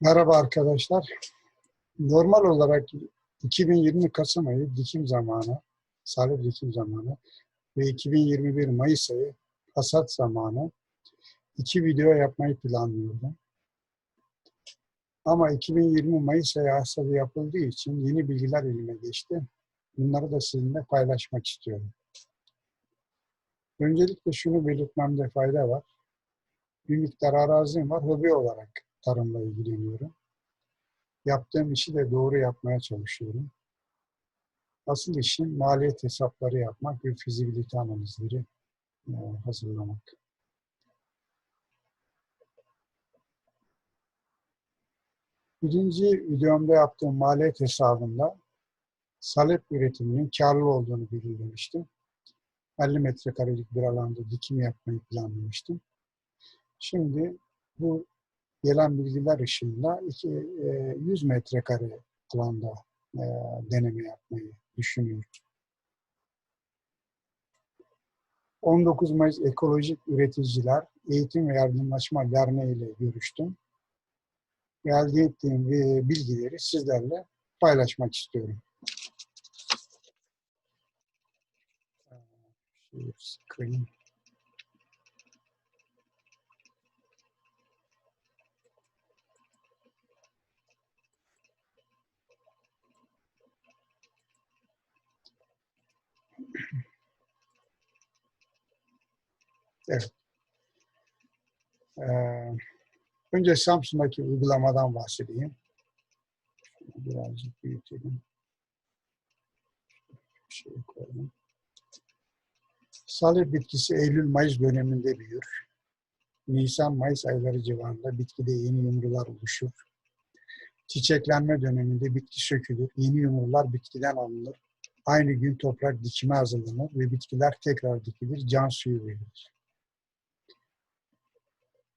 Merhaba arkadaşlar. Normal olarak 2020 Kasım ayı dikim zamanı, salep dikim zamanı ve 2021 Mayıs ayı hasat zamanı iki video yapmayı planlıyordum. Ama 2020 Mayıs ayı hasadı yapıldığı için yeni bilgiler elime geçti. Bunları da sizinle paylaşmak istiyorum. Öncelikle şunu belirtmemde fayda var. Bir miktar arazim var, hobi olarak tarımla ilgileniyorum. Yaptığım işi de doğru yapmaya çalışıyorum. Asıl işim maliyet hesapları yapmak ve fizibilite analizleri e, hazırlamak. Birinci videomda yaptığım maliyet hesabında salep üretiminin karlı olduğunu belirlemiştim. 50 metrekarelik bir alanda dikim yapmayı planlamıştım. Şimdi bu gelen bilgiler ışığında iki, e, 100 metrekare alanda e, deneme yapmayı düşünüyorum. 19 Mayıs Ekolojik Üreticiler Eğitim ve Yardımlaşma Derneği ile görüştüm. Elde ettiğim bilgileri sizlerle paylaşmak istiyorum. Screen. Evet. Ee, önce Samsun'daki uygulamadan bahsedeyim. Birazcık büyütelim. Şey koyalım. Salep bitkisi Eylül-Mayıs döneminde büyür. Nisan-Mayıs ayları civarında bitkide yeni yumrular oluşur. Çiçeklenme döneminde bitki sökülür. Yeni yumrular bitkiden alınır. Aynı gün toprak dikime hazırlanır ve bitkiler tekrar dikilir, can suyu verilir.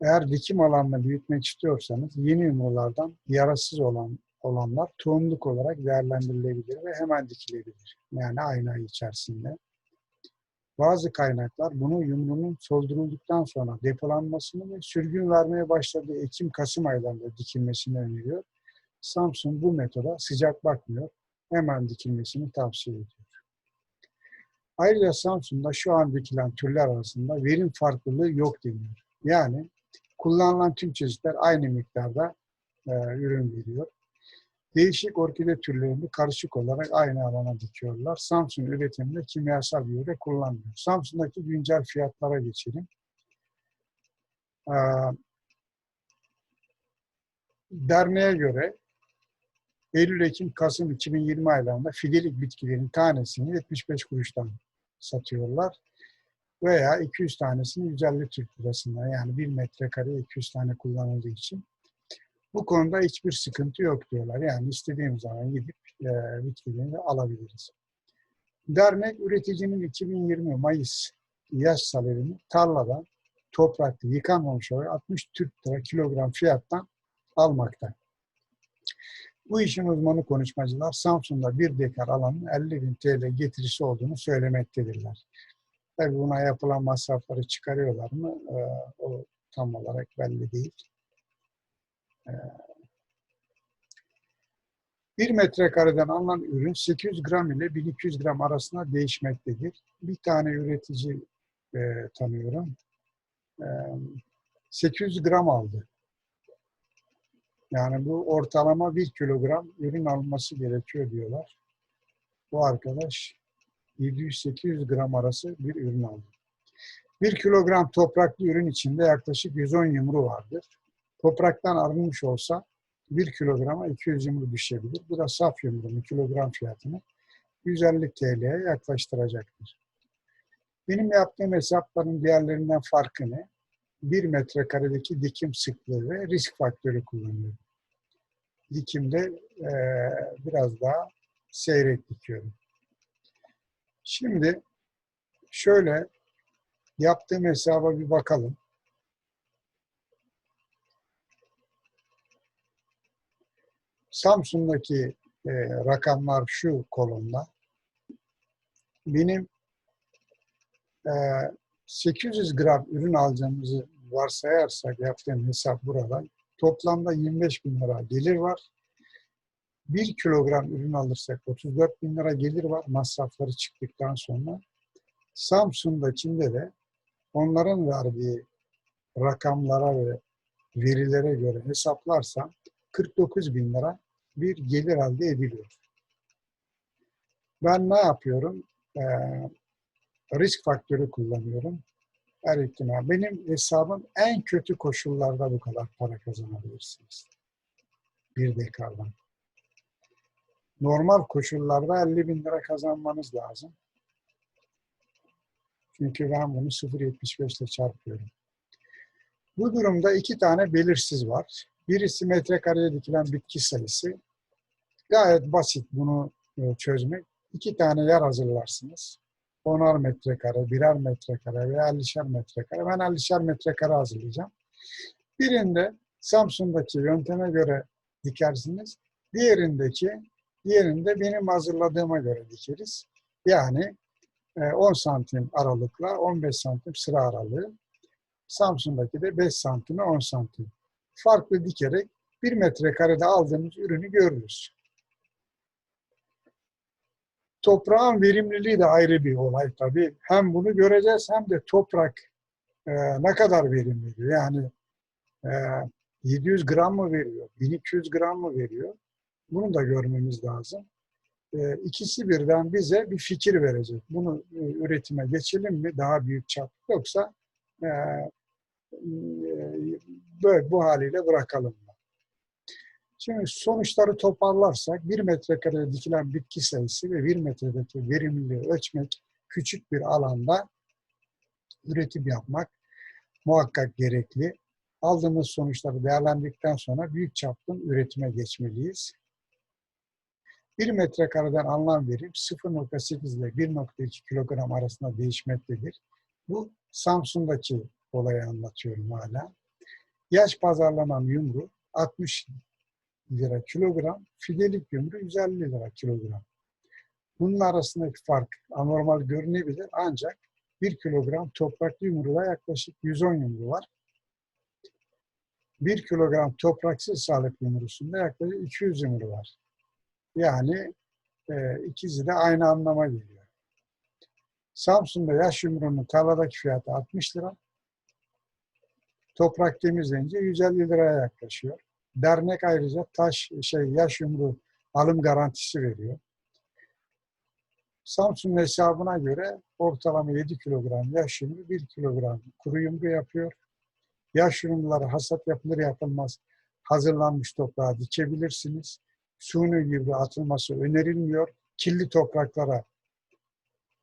Eğer dikim alanını büyütmek istiyorsanız yeni yumrulardan yarasız olan olanlar tohumluk olarak değerlendirilebilir ve hemen dikilebilir. Yani aynı ay içerisinde. Bazı kaynaklar bunu yumrunun soldurulduktan sonra depolanmasını ve sürgün vermeye başladığı Ekim-Kasım aylarında dikilmesini öneriyor. Samsung bu metoda sıcak bakmıyor. Hemen dikilmesini tavsiye ediyor. Ayrıca Samsun'da şu an dikilen türler arasında verim farklılığı yok deniyor. Yani kullanılan tüm çeşitler aynı miktarda e, ürün veriyor. Değişik orkide türlerini karışık olarak aynı alana dikiyorlar. Samsun üretiminde kimyasal gübre kullanmıyor. Samsun'daki güncel fiyatlara geçelim. Ee, derneğe göre Eylül, Ekim, Kasım 2020 aylarında fidelik bitkilerin tanesini 75 kuruştan satıyorlar. Veya 200 tanesini 150 Türk lirasından yani 1 metrekare 200 tane kullanıldığı için. Bu konuda hiçbir sıkıntı yok diyorlar. Yani istediğimiz zaman gidip e, bitkilerini alabiliriz. Dernek üreticinin 2020 Mayıs yaz salarını tarladan toprakta yıkanmamış olarak 60 Türk lira kilogram fiyattan almakta. Bu işin uzmanı konuşmacılar Samsun'da bir dekar alanın 50 bin TL getirisi olduğunu söylemektedirler. Tabii buna yapılan masrafları çıkarıyorlar mı? Ee, o tam olarak belli değil. Ee, bir metrekareden alınan ürün 800 gram ile 1200 gram arasında değişmektedir. Bir tane üretici e, tanıyorum. E, 800 gram aldı. Yani bu ortalama 1 kilogram ürün alınması gerekiyor diyorlar. Bu arkadaş 700-800 gram arası bir ürün aldı. 1 kilogram topraklı ürün içinde yaklaşık 110 yumru vardır. Topraktan arınmış olsa 1 kilograma 200 yumru düşebilir. Bu da saf yumruğun kilogram fiyatını 150 TL'ye yaklaştıracaktır. Benim yaptığım hesapların diğerlerinden farkı ne? 1 metrekaredeki dikim sıklığı ve risk faktörü kullanıyorum. Dikimde e, biraz daha seyrek dikiyorum. Şimdi şöyle yaptığım hesaba bir bakalım. Samsun'daki e, rakamlar şu kolonda. Benim e, 800 gram ürün alacağımızı varsayarsak yaptığım hesap burada. Toplamda 25 bin lira gelir var. 1 kilogram ürün alırsak 34 bin lira gelir var masrafları çıktıktan sonra. Samsun'dakinde de onların verdiği rakamlara ve verilere göre hesaplarsam 49 bin lira bir gelir elde ediliyor. Ben ne yapıyorum? Ee, risk faktörü kullanıyorum. Her ihtimal. Benim hesabım en kötü koşullarda bu kadar para kazanabilirsiniz. Bir dekardan. Normal koşullarda 50 bin lira kazanmanız lazım. Çünkü ben bunu 0.75 ile çarpıyorum. Bu durumda iki tane belirsiz var. Birisi metrekareye dikilen bitki sayısı. Gayet basit bunu e, çözmek. İki tane yer hazırlarsınız. 10'ar metrekare, birer metrekare veya 50'şer metrekare. Ben 50'şer metrekare hazırlayacağım. Birinde Samsun'daki yönteme göre dikersiniz. Diğerindeki, diğerinde benim hazırladığıma göre dikeriz. Yani 10 santim aralıkla 15 santim sıra aralığı. Samsun'daki de 5 santime 10 santim. Farklı dikerek 1 metrekarede aldığımız ürünü görürüz. Toprağın verimliliği de ayrı bir olay tabii. Hem bunu göreceğiz hem de toprak e, ne kadar verim veriyor. Yani e, 700 gram mı veriyor, 1200 gram mı veriyor? Bunu da görmemiz lazım. E, ikisi birden bize bir fikir verecek. Bunu e, üretime geçelim mi daha büyük çap yoksa e, böyle bu haliyle bırakalım mı? Şimdi sonuçları toparlarsak bir metrekareye dikilen bitki sayısı ve bir metredeki verimliliği ölçmek küçük bir alanda üretim yapmak muhakkak gerekli. Aldığımız sonuçları değerlendirdikten sonra büyük çaplı üretime geçmeliyiz. 1 metrekareden alınan verim 0.8 ile 1.2 kilogram arasında değişmektedir. Bu Samsun'daki olayı anlatıyorum hala. Yaş pazarlanan yumru 60 lira kilogram, fidelik yumru 150 lira kilogram. Bunun arasındaki fark anormal görünebilir ancak 1 kilogram topraklı yumruda yaklaşık 110 yumru var. 1 kilogram topraksız sağlık yumrusunda yaklaşık 200 yumru var. Yani e, ikisi de aynı anlama geliyor. Samsun'da yaş yumruğunun tarladaki fiyatı 60 lira. Toprak temizlenince 150 liraya yaklaşıyor. Dernek ayrıca taş şey yaş yumruğu alım garantisi veriyor. Samsun'un hesabına göre ortalama 7 kilogram yaş yumru 1 kilogram kuru yumru yapıyor. Yaş yumruları hasat yapılır yapılmaz hazırlanmış toprağa dikebilirsiniz. Suni gibi atılması önerilmiyor. Kirli topraklara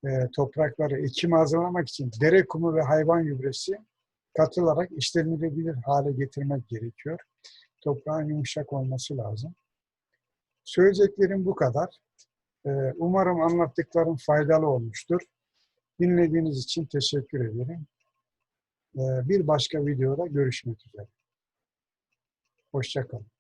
e, toprakları ekim hazırlamak için dere kumu ve hayvan gübresi katılarak işlenilebilir hale getirmek gerekiyor. Toprağın yumuşak olması lazım. Söyleyeceklerim bu kadar. E, umarım anlattıklarım faydalı olmuştur. Dinlediğiniz için teşekkür ederim. E, bir başka videoda görüşmek üzere. Hoşçakalın.